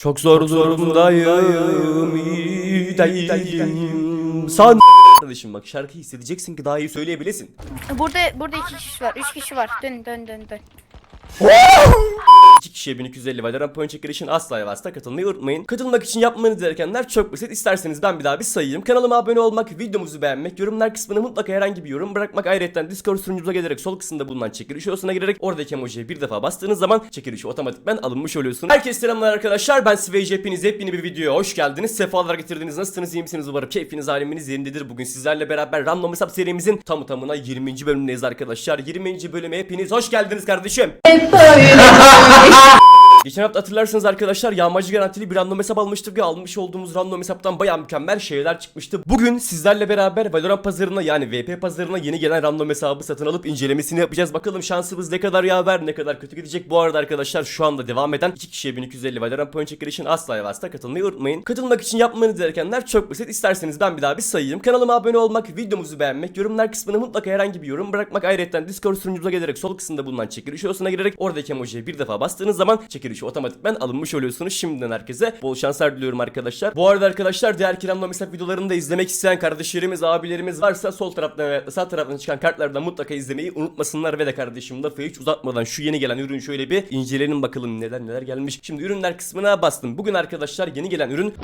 Çok zor durumdayım, iyi değilim. San Kardeşim bak şarkı hissedeceksin ki daha iyi söyleyebilesin. Burada burada iki kişi var. Üç kişi var. Dön dön dön dön. İki kişiye 1250 Valorant point asla ve asla katılmayı unutmayın. Katılmak için yapmanız gerekenler çok basit. İsterseniz ben bir daha bir sayayım. Kanalıma abone olmak, videomuzu beğenmek, yorumlar kısmına mutlaka herhangi bir yorum bırakmak. Ayrıca Discord sunucumuza gelerek sol kısımda bulunan çekiliş odasına girerek oradaki emojiye bir defa bastığınız zaman çekilişi otomatikman alınmış oluyorsunuz. Herkese selamlar arkadaşlar. Ben Svage hepiniz hepini bir videoya hoş geldiniz. Sefalar getirdiniz. Nasılsınız? iyi misiniz? Umarım keyfiniz aleminiz yerindedir. Bugün sizlerle beraber Random Hesap serimizin tamı tamına 20. bölümündeyiz arkadaşlar. 20. bölüme hepiniz hoş geldiniz kardeşim. 啊 Geçen hafta hatırlarsınız arkadaşlar yağmacı garantili bir random hesap almıştık ve almış olduğumuz random hesaptan baya mükemmel şeyler çıkmıştı. Bugün sizlerle beraber Valorant pazarına yani VP pazarına yeni gelen random hesabı satın alıp incelemesini yapacağız. Bakalım şansımız ne kadar yaver ne kadar kötü gidecek. Bu arada arkadaşlar şu anda devam eden 2 kişiye 1250 Valorant point çekilişin asla ve asla katılmayı unutmayın. Katılmak için yapmanız gerekenler çok basit. İsterseniz ben bir daha bir sayayım. Kanalıma abone olmak, videomuzu beğenmek, yorumlar kısmına mutlaka herhangi bir yorum bırakmak. Ayrıca Discord sunucumuza gelerek sol kısımda bulunan çekiliş odasına girerek oradaki emojiye bir defa bastığınız zaman çekilişi otomatikman alınmış oluyorsunuz. Şimdiden herkese bol şanslar diliyorum arkadaşlar. Bu arada arkadaşlar diğer kiramla mesela videolarını da izlemek isteyen kardeşlerimiz, abilerimiz varsa sol taraftan ve sağ taraftan çıkan kartlardan mutlaka izlemeyi unutmasınlar ve de kardeşim lafı hiç uzatmadan şu yeni gelen ürün şöyle bir inceleyelim bakalım neler neler gelmiş. Şimdi ürünler kısmına bastım. Bugün arkadaşlar yeni gelen ürün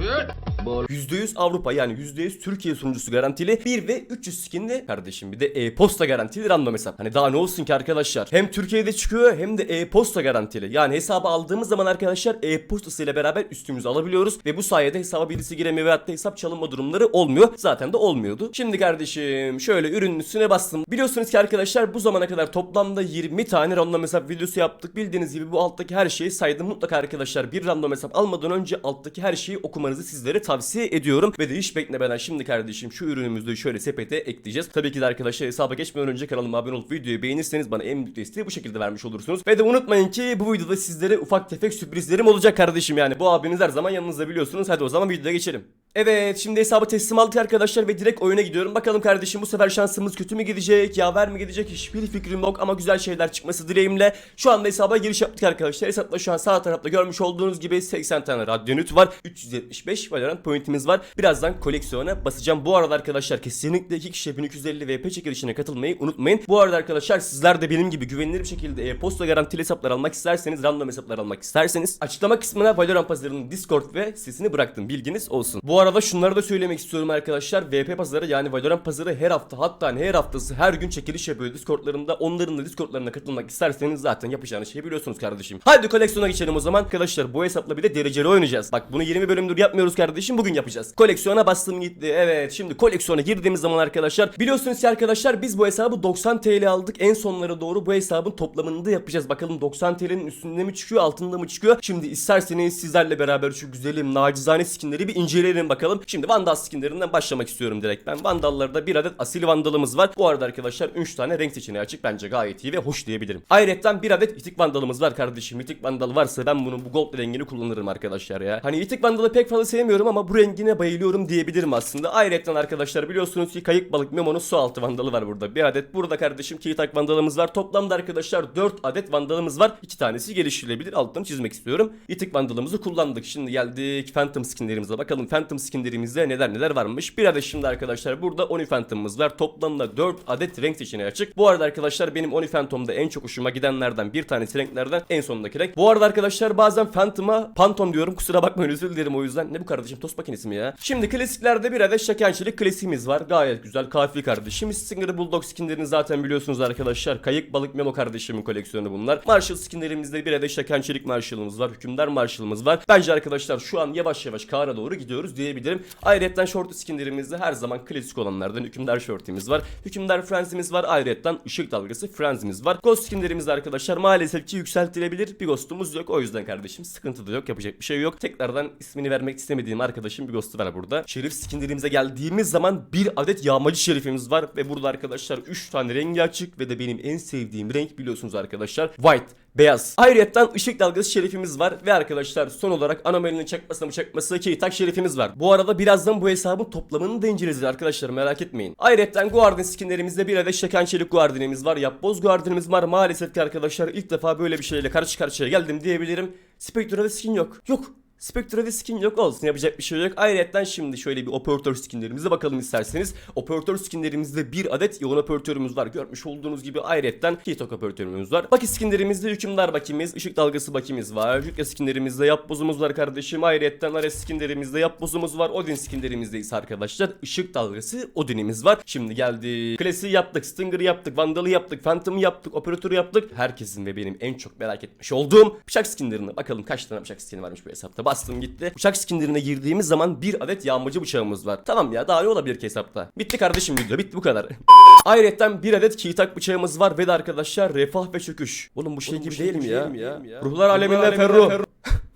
%100 Avrupa yani %100 Türkiye sunucusu garantili 1 ve 300 skinli kardeşim bir de e-posta garantili random hesap. Hani daha ne olsun ki arkadaşlar. Hem Türkiye'de çıkıyor hem de e-posta garantili. Yani hesabı aldığımız zaman arkadaşlar e-postası ile beraber üstümüze alabiliyoruz ve bu sayede hesaba birisi giremiyor ve hatta hesap çalınma durumları olmuyor. Zaten de olmuyordu. Şimdi kardeşim şöyle ürünün üstüne bastım. Biliyorsunuz ki arkadaşlar bu zamana kadar toplamda 20 tane random hesap videosu yaptık. Bildiğiniz gibi bu alttaki her şeyi saydım. Mutlaka arkadaşlar bir random hesap almadan önce alttaki her şeyi okumanızı sizlere tavsiye ediyorum. Ve de hiç beklemeden şimdi kardeşim şu ürünümüzü şöyle sepete ekleyeceğiz. Tabii ki de arkadaşlar hesaba geçmeden önce kanalıma abone olup videoyu beğenirseniz bana en büyük desteği bu şekilde vermiş olursunuz. Ve de unutmayın ki bu videoda sizlere ufak tefek sürprizlerim olacak kardeşim yani. Bu abiniz her zaman yanınızda biliyorsunuz. Hadi o zaman videoya geçelim. Evet şimdi hesabı teslim aldık arkadaşlar ve direkt oyuna gidiyorum. Bakalım kardeşim bu sefer şansımız kötü mü gidecek, yaver mi gidecek hiçbir fikrim yok ama güzel şeyler çıkması dileğimle. Şu anda hesaba giriş yaptık arkadaşlar. Hesapta şu an sağ tarafta görmüş olduğunuz gibi 80 tane radyonüt var. 375 Valorant pointimiz var. Birazdan koleksiyona basacağım. Bu arada arkadaşlar kesinlikle 2 kişiye 1250 VP çekilişine katılmayı unutmayın. Bu arada arkadaşlar sizler de benim gibi güvenilir bir şekilde e-posta garantili hesaplar almak isterseniz, random hesaplar almak isterseniz açıklama kısmına Valorant pazarının Discord ve sitesini bıraktım. Bilginiz olsun. Bu arada şunları da söylemek istiyorum arkadaşlar. VP pazarı yani Valorant pazarı her hafta hatta her haftası her gün çekiliş yapıyor Discord'larında. Onların da Discord'larına katılmak isterseniz zaten yapacağınız şeyi biliyorsunuz kardeşim. Hadi koleksiyona geçelim o zaman. Arkadaşlar bu hesapla bir de dereceli oynayacağız. Bak bunu 20 bölümdür yapmıyoruz kardeşim. Bugün yapacağız. Koleksiyona bastım gitti. Evet şimdi koleksiyona girdiğimiz zaman arkadaşlar biliyorsunuz ki arkadaşlar biz bu hesabı 90 TL aldık. En sonlara doğru bu hesabın toplamını da yapacağız. Bakalım 90 TL'nin üstünde mi çıkıyor altında mı çıkıyor? Şimdi isterseniz sizlerle beraber şu güzelim nacizane skinleri bir inceleyelim bakalım. Şimdi Vandal skinlerinden başlamak istiyorum direkt ben. Vandallarda bir adet asil vandalımız var. Bu arada arkadaşlar 3 tane renk seçeneği açık. Bence gayet iyi ve hoş diyebilirim. Ayrıca bir adet itik vandalımız var kardeşim. İtik vandal varsa ben bunun bu gold rengini kullanırım arkadaşlar ya. Hani itik vandalı pek fazla sevmiyorum ama bu rengine bayılıyorum diyebilirim aslında. Ayrıca arkadaşlar biliyorsunuz ki kayık balık Memo'nun su altı vandalı var burada. Bir adet burada kardeşim kitak vandalımız var. Toplamda arkadaşlar 4 adet vandalımız var. 2 tanesi geliştirilebilir. Altını çizmek istiyorum. İtik vandalımızı kullandık. Şimdi geldik Phantom skinlerimize. Bakalım Phantom skinlerimizde neler neler varmış. Bir adet şimdi arkadaşlar burada Oni Phantom'ımız var. Toplamda 4 adet renk seçeneği açık. Bu arada arkadaşlar benim Oni Phantom'da en çok hoşuma gidenlerden bir tanesi renklerden en sondaki renk. Bu arada arkadaşlar bazen Phantom'a Phantom diyorum. Kusura bakmayın özür dilerim o yüzden. Ne bu kardeşim tost makinesi mi ya? Şimdi klasiklerde bir adet şekerçilik klasiğimiz var. Gayet güzel kafi kardeşim. Stinger Bulldog skinlerini zaten biliyorsunuz arkadaşlar. Kayık balık memo kardeşimin koleksiyonu bunlar. Marshall skinlerimizde bir adet şekerçilik Marshall'ımız var. Hükümdar Marshall'ımız var. Bence arkadaşlar şu an yavaş yavaş kara doğru gidiyoruz diyebilirim. Ayrıca short skinlerimizde her zaman klasik olanlardan hükümdar shortimiz var. Hükümdar frenzimiz var. Ayrıca ışık dalgası frenzimiz var. Ghost skinlerimizde arkadaşlar maalesef ki yükseltilebilir. Bir ghostumuz yok. O yüzden kardeşim sıkıntı da yok. Yapacak bir şey yok. Tekrardan ismini vermek istemediğim arkadaşım bir ghostu var burada. Şerif skinlerimize geldiğimiz zaman bir adet yağmacı şerifimiz var. Ve burada arkadaşlar 3 tane rengi açık ve de benim en sevdiğim renk biliyorsunuz arkadaşlar. White beyaz. Ayrıca ışık dalgası şerifimiz var ve arkadaşlar son olarak anomalinin çakmasına çakması ki tak şerifimiz var. Bu arada birazdan bu hesabın toplamını da inceleyeceğiz arkadaşlar merak etmeyin. Ayrıca Guardian skinlerimizde bir adet Şeken Çelik Guardian'imiz var. Yapboz Guardian'imiz var. Maalesef ki arkadaşlar ilk defa böyle bir şeyle karşı karşıya geldim diyebilirim. Spectre'da skin yok. Yok. Spectre'da skin yok olsun yapacak bir şey yok. Ayrıca şimdi şöyle bir operatör skinlerimize bakalım isterseniz. Operatör skinlerimizde bir adet yoğun operatörümüz var. Görmüş olduğunuz gibi ayrıca Hitok operatörümüz var. Baki skinlerimizde hükümdar bakimiz, ışık dalgası bakimiz var. Jütle skinlerimizde yap bozumuz var kardeşim. Ayrıca Ares skinlerimizde yap bozumuz var. Odin skinlerimizde ise arkadaşlar ışık dalgası Odin'imiz var. Şimdi geldi. Klasiği yaptık, Stinger'ı yaptık, Vandal'ı yaptık, Phantom'ı yaptık, operatörü yaptık. Herkesin ve benim en çok merak etmiş olduğum bıçak skinlerine bakalım kaç tane bıçak skini varmış bu hesapta. Bastım gitti. Bıçak skinlerine girdiğimiz zaman bir adet yağmacı bıçağımız var. Tamam ya daha ne olabilir ki hesapta? Bitti kardeşim video bitti bu kadar. Ayrıca bir adet kitak bıçağımız var ve de arkadaşlar refah ve çöküş. Oğlum bu şey gibi değil mi ya? Ruhlar aleminde ferruh.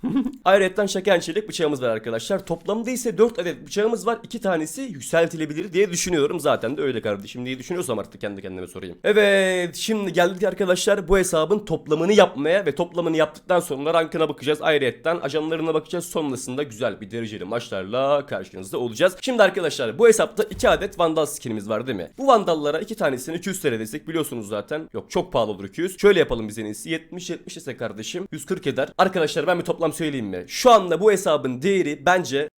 Ayrıca şeken çelik bıçağımız var arkadaşlar. Toplamda ise 4 adet bıçağımız var. 2 tanesi yükseltilebilir diye düşünüyorum. Zaten de öyle kardeşim diye düşünüyorsam artık kendi kendime sorayım. Evet şimdi geldik arkadaşlar bu hesabın toplamını yapmaya ve toplamını yaptıktan sonra rankına bakacağız. Ayrıca ajanlarına bakacağız. Sonrasında güzel bir dereceli maçlarla karşınızda olacağız. Şimdi arkadaşlar bu hesapta 2 adet vandal skinimiz var değil mi? Bu vandallara 2 tanesini 200 TL desek biliyorsunuz zaten. Yok çok pahalı olur 200. Şöyle yapalım biz en iyisi. 70 70 ise kardeşim 140 eder. Arkadaşlar ben bir toplam söyleyeyim mi? Şu anda bu hesabın değeri bence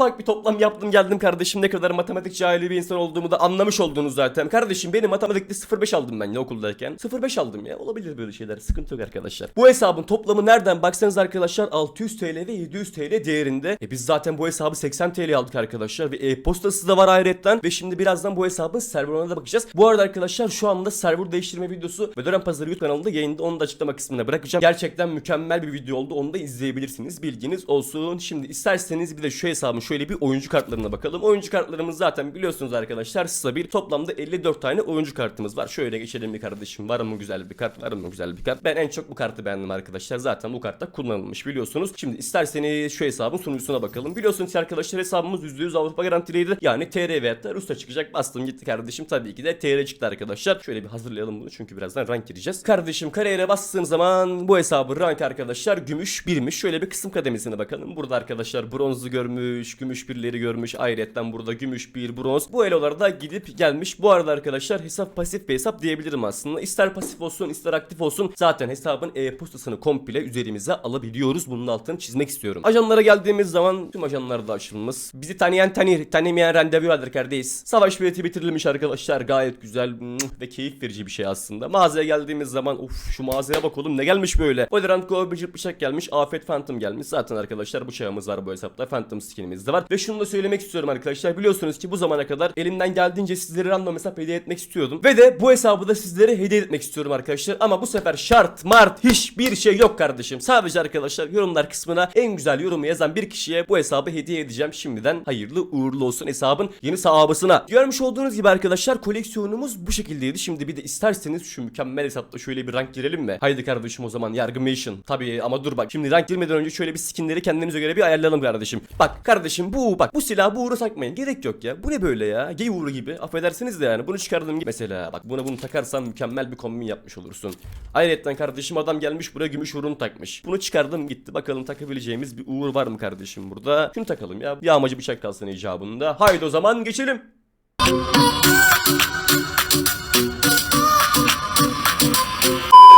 Ufak bir toplam yaptım geldim kardeşim ne kadar matematik cahili bir insan olduğumu da anlamış oldunuz zaten. Kardeşim benim matematikte 0.5 aldım ben ya okuldayken. 0.5 aldım ya olabilir böyle şeyler sıkıntı yok arkadaşlar. Bu hesabın toplamı nereden baksanız arkadaşlar 600 TL ve 700 TL değerinde. E biz zaten bu hesabı 80 TL aldık arkadaşlar ve e-postası da var ayrıca ve şimdi birazdan bu hesabın serverına da bakacağız. Bu arada arkadaşlar şu anda server değiştirme videosu ve Dönem Pazarı YouTube kanalında yayında onu da açıklama kısmına bırakacağım. Gerçekten mükemmel bir video oldu onu da izleyebilirsiniz bilginiz olsun. Şimdi isterseniz bir de şu hesabın şöyle bir oyuncu kartlarına bakalım. Oyuncu kartlarımız zaten biliyorsunuz arkadaşlar stabil. Toplamda 54 tane oyuncu kartımız var. Şöyle geçelim bir kardeşim. Var mı güzel bir kart? Var mı güzel bir kart? Ben en çok bu kartı beğendim arkadaşlar. Zaten bu kartta kullanılmış biliyorsunuz. Şimdi isterseniz şu hesabın sunucusuna bakalım. Biliyorsunuz arkadaşlar hesabımız %100 Avrupa garantiliydi. Yani TR veyahut da Rusya çıkacak. Bastım gitti kardeşim. Tabii ki de TR çıktı arkadaşlar. Şöyle bir hazırlayalım bunu çünkü birazdan rank gireceğiz. Kardeşim kariyere bastığım zaman bu hesabı rank arkadaşlar gümüş birmiş. Şöyle bir kısım kademesine bakalım. Burada arkadaşlar bronzu görmüş, gümüş birleri görmüş. Ayrıca burada gümüş bir bronz. Bu elolarda gidip gelmiş. Bu arada arkadaşlar hesap pasif bir hesap diyebilirim aslında. İster pasif olsun ister aktif olsun. Zaten hesabın e-postasını komple üzerimize alabiliyoruz. Bunun altını çizmek istiyorum. Ajanlara geldiğimiz zaman tüm ajanlar da açılmış. Bizi tanıyan tanır, tanımayan randevu alır kardeş. Savaş bileti bitirilmiş arkadaşlar. Gayet güzel ve keyif verici bir şey aslında. Mağazaya geldiğimiz zaman uf şu mağazaya bak oğlum ne gelmiş böyle. Valorant Go Bıcık Bıçak gelmiş. Afet Phantom gelmiş. Zaten arkadaşlar bıçağımız var bu hesapta. Phantom skinimiz de var. Ve şunu da söylemek istiyorum arkadaşlar. Biliyorsunuz ki bu zamana kadar elimden geldiğince sizlere random hesap hediye etmek istiyordum. Ve de bu hesabı da sizlere hediye etmek istiyorum arkadaşlar. Ama bu sefer şart, mart hiçbir şey yok kardeşim. Sadece arkadaşlar yorumlar kısmına en güzel yorumu yazan bir kişiye bu hesabı hediye edeceğim. Şimdiden hayırlı uğurlu olsun hesabın yeni sahabısına. Görmüş olduğunuz gibi arkadaşlar koleksiyonumuz bu şekildeydi. Şimdi bir de isterseniz şu mükemmel hesapta şöyle bir rank girelim mi? Haydi kardeşim o zaman yargı mission. Tabii ama dur bak. Şimdi rank girmeden önce şöyle bir skinleri kendimize göre bir ayarlayalım kardeşim. Bak kardeşim bu bak bu silahı bu uğra takmayın. Gerek yok ya. Bu ne böyle ya? Gay uğru gibi. Affedersiniz de yani. Bunu çıkardım gibi. Mesela bak buna bunu takarsan mükemmel bir kombin yapmış olursun. Ayrıca kardeşim adam gelmiş buraya gümüş uğrunu takmış. Bunu çıkardım gitti. Bakalım takabileceğimiz bir uğur var mı kardeşim burada? Şunu takalım ya. Yağmacı bıçak kalsın icabında. Haydi o zaman geçelim.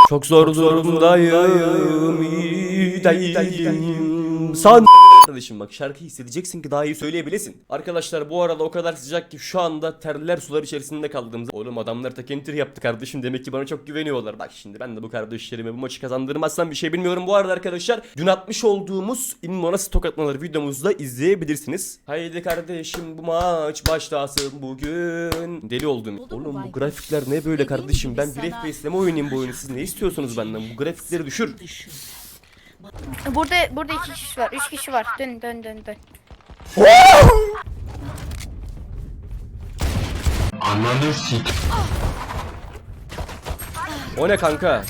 Çok zor durumdayım iyi değilim San Kardeşim bak şarkıyı hissedeceksin ki daha iyi söyleyebilesin. Arkadaşlar bu arada o kadar sıcak ki şu anda terler sular içerisinde kaldığımızda Oğlum adamlar tek enter yaptı kardeşim demek ki bana çok güveniyorlar. Bak şimdi ben de bu kardeşlerime bu maçı kazandırmazsam bir şey bilmiyorum. Bu arada arkadaşlar dün atmış olduğumuz İmmon'a stok atmaları videomuzda izleyebilirsiniz. Haydi kardeşim bu maç başlasın bugün. Deli oldum. Oğlum bu grafikler ne böyle kardeşim? Ben bir FPS'le mi oynayayım bu oyunu? Siz ne istiyorsunuz benden? Bu grafikleri düşür. Burada burada iki kişi var. Üç kişi var. Dön dön dön dön. O ne kanka?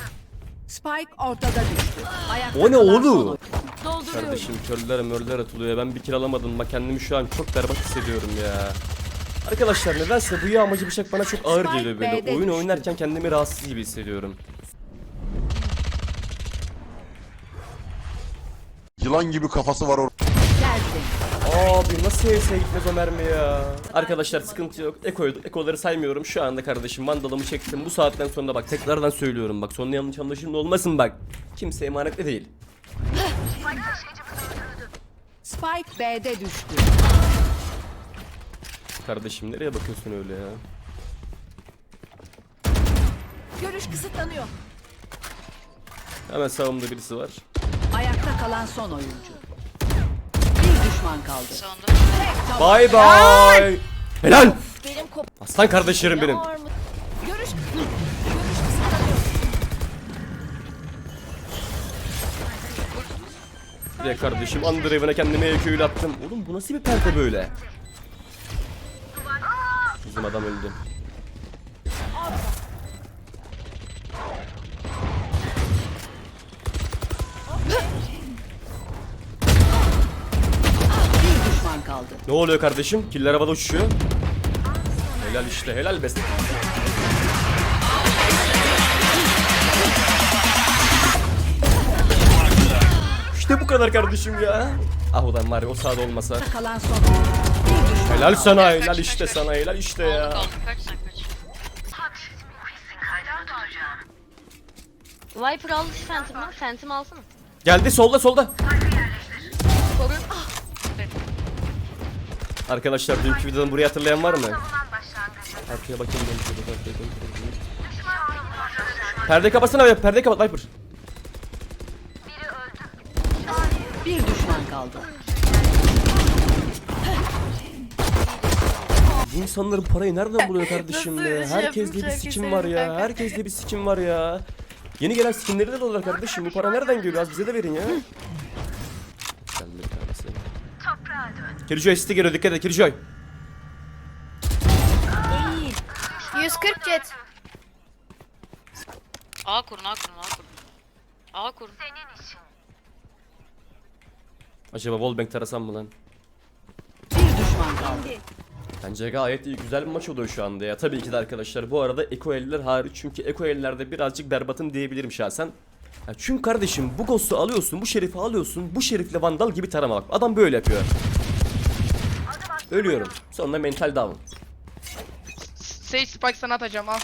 Spike ortada düştü. Ayakta O ne kalan oğlum? son- Kardeşim körler mörler atılıyor. Ben bir kill alamadım. Bak kendimi şu an çok berbat hissediyorum ya. Arkadaşlar nedense bu yağmacı bıçak bana çok ağır geliyor böyle. Oyun oynarken kendimi rahatsız gibi hissediyorum. Yılan gibi kafası var orada. Abi nasıl ES'e gitmez o mermi ya? Arkadaşlar sıkıntı yok. Eko'yu, ekoları saymıyorum. Şu anda kardeşim mandalımı çektim. Bu saatten sonra bak tekrardan söylüyorum bak. Sonra yanlış anlaşılma olmasın bak. Kimse emanetle değil. Spike B'de düştü. Kardeşim nereye bakıyorsun öyle ya? Görüş kısıtlanıyor. Hemen sağımda birisi var. Ayakta kalan son oyuncu. Bir düşman kaldı. Sonunda. Bay bay. Helal. Benim kop. Aslan kardeşlerim benim. Görüş Bir de kardeşim Underhaven'a kendime EQ'yle attım. Oğlum bu nasıl bir perde böyle? Bizim adam öldü. Kaldı. Ne oluyor kardeşim? Killer havada uçuşuyor. Helal işte helal be. İşte bu kadar kardeşim ya. Ah ulan var ya o sağda olmasa. Kalan son Helal sana Kaç, helal kaç, işte kaç. sana helal işte ya. Kaldı kaç kaç. Viper aldı Phantom'dan. Phantom alsana. Geldi solda solda. Korun. Ah, Arkadaşlar dünkü videodan burayı hatırlayan var mı? Arkaya bakayım ben şöyle arkaya bakayım. Perde kapatsana Viper, perde kapat Viper. Bir düşman kaldı. Bu insanların parayı nereden buluyor kardeşim ya? Herkes de bir sikim var ya. yok. Herkes de bir sikim var ya. Yeni gelen skinleri de alıyorlar kardeşim. Bu para nereden geliyor? Az bize de verin ya. Geldi bir tanesi. Killjoy sizi geliyor dikkat et Killjoy. 140 jet. A kurun A kurun A kurun. A kurun. Acaba Wallbang tarasam mı lan? Bir düşman kaldı. Bence gayet iyi güzel bir maç oluyor şu anda ya. Tabii ki de arkadaşlar bu arada Eko eller hariç çünkü Eko ellerde birazcık berbatım diyebilirim şahsen. Ya çünkü kardeşim bu Ghost'u alıyorsun, bu şerifi alıyorsun, bu şerifle Vandal gibi tarama bak. Adam böyle yapıyor. Ölüyorum. Sonra mental down. Sage Spike sana atacağım al.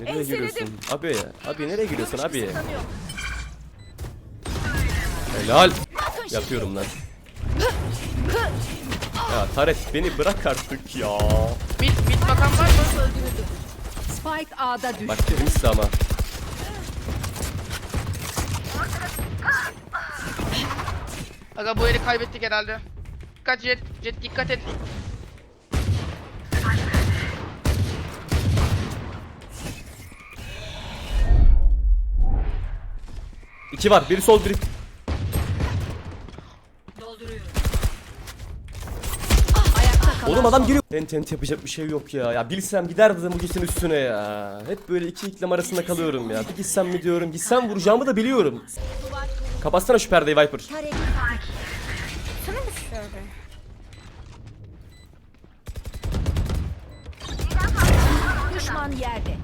Nereye giriyorsun? Abi, abi nereye giriyorsun abi? Helal. Yapıyorum lan. Ya Taret beni bırak artık ya. Mid, mid bakan var mı? Spike A'da düştü. Bak dedim size ama. Aga bu eli kaybettik herhalde. Dikkat jet, jet dikkat et. İki var. Biri sol biri. Oğlum adam giriyor. Tent tent yapacak bir şey yok ya. Ya bilsem giderdim bu gitsin üstüne ya. Hep böyle iki iklem arasında kalıyorum ya. Bir gitsem mi diyorum. Gitsem vuracağımı da biliyorum. Kapatsana şu perdeyi Viper. Sana mı şöyle? Düşman yerde.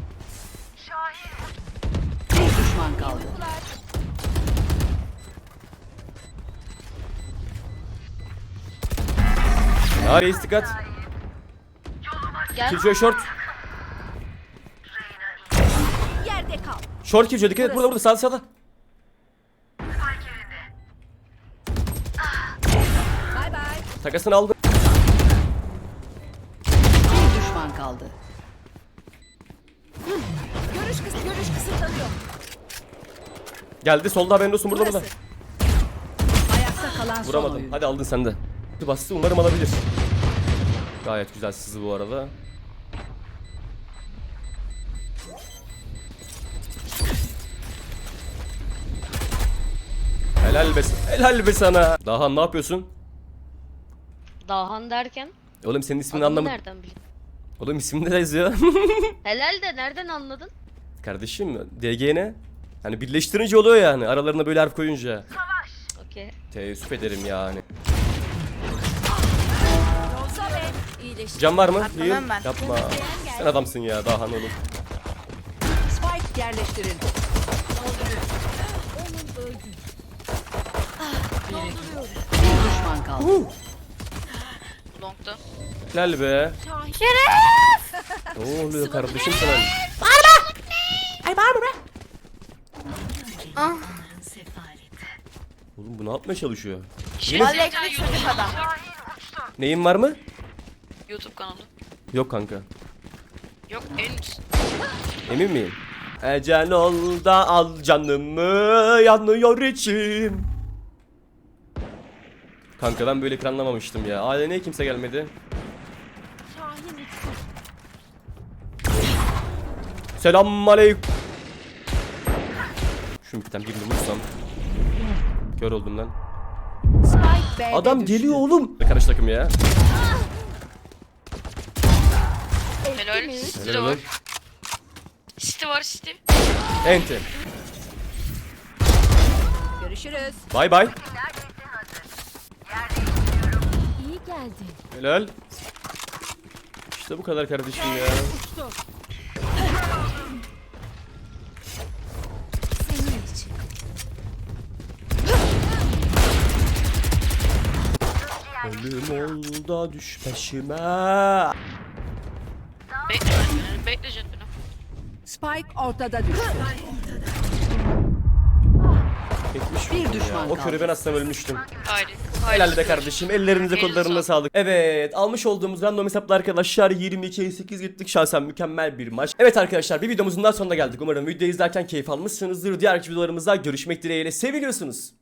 Bir düşman kaldı. Ya reis dikkat. Gel. Killjoy short. Yerde kal. Short Killjoy dikkat et burada burada sağda sağda. Takasını aldı. Bir düşman kaldı. Görüş kıs görüş kısıtlanıyor. Geldi solda haberin olsun burada burada. Ayakta kalan son Vuramadım. oyuncu. Hadi aldın sen de. Bastı umarım alabilir. Gayet güzel sızı bu arada. Helal be, helal be sana. Daha ne yapıyorsun? Dahan derken. Oğlum senin ismini anlamadım. nereden bildin? Oğlum ismini de yazıyor. Helal de nereden anladın? Kardeşim DG ne? Hani birleştirince oluyor yani aralarına böyle harf koyunca. Okey. Teessüf ederim yani. Can var mı? Atlamam ben. Yapma. Sen adamsın ya daha oğlum. Spike yerleştirildi. Bir düşman kaldı. Long'da. Helal be. Şeref! Ne oluyor kardeşim sana? Ah. Oğlum bu ne yapmaya çalışıyor? Şey, çocuk YouTube adam. Neyin var mı? YouTube kanalı. Yok kanka. Yok en. Emin miyim? Ecel ol da al canımı yanıyor içim. Kanka ben böyle planlamamıştım ya. Aa niye kimse gelmedi? Selam aleyküm. Şu bir tane birini vursam. Kör oldum lan. Adam geliyor oğlum. Karış takım ya. Helal. De Helal var. olsun. City var City. Enti. Görüşürüz. Bay bay. İyi geldi. Helal. İşte bu kadar kardeşim ya. Ölüm ol da düş peşime. Bekle. Bekle jet beni. Spike ortada düştü. Etmiş Bir düşman ya. O körü ben aslında ölmüştüm. Haydi. Helal be kardeşim. Ellerinize sağlık. sağlık. Evet almış olduğumuz random hesapla arkadaşlar 22'ye 8 gittik. Şahsen mükemmel bir maç. Evet arkadaşlar bir videomuzun daha sonuna geldik. Umarım videoyu izlerken keyif almışsınızdır. Diğer videolarımızda görüşmek dileğiyle. Seviliyorsunuz.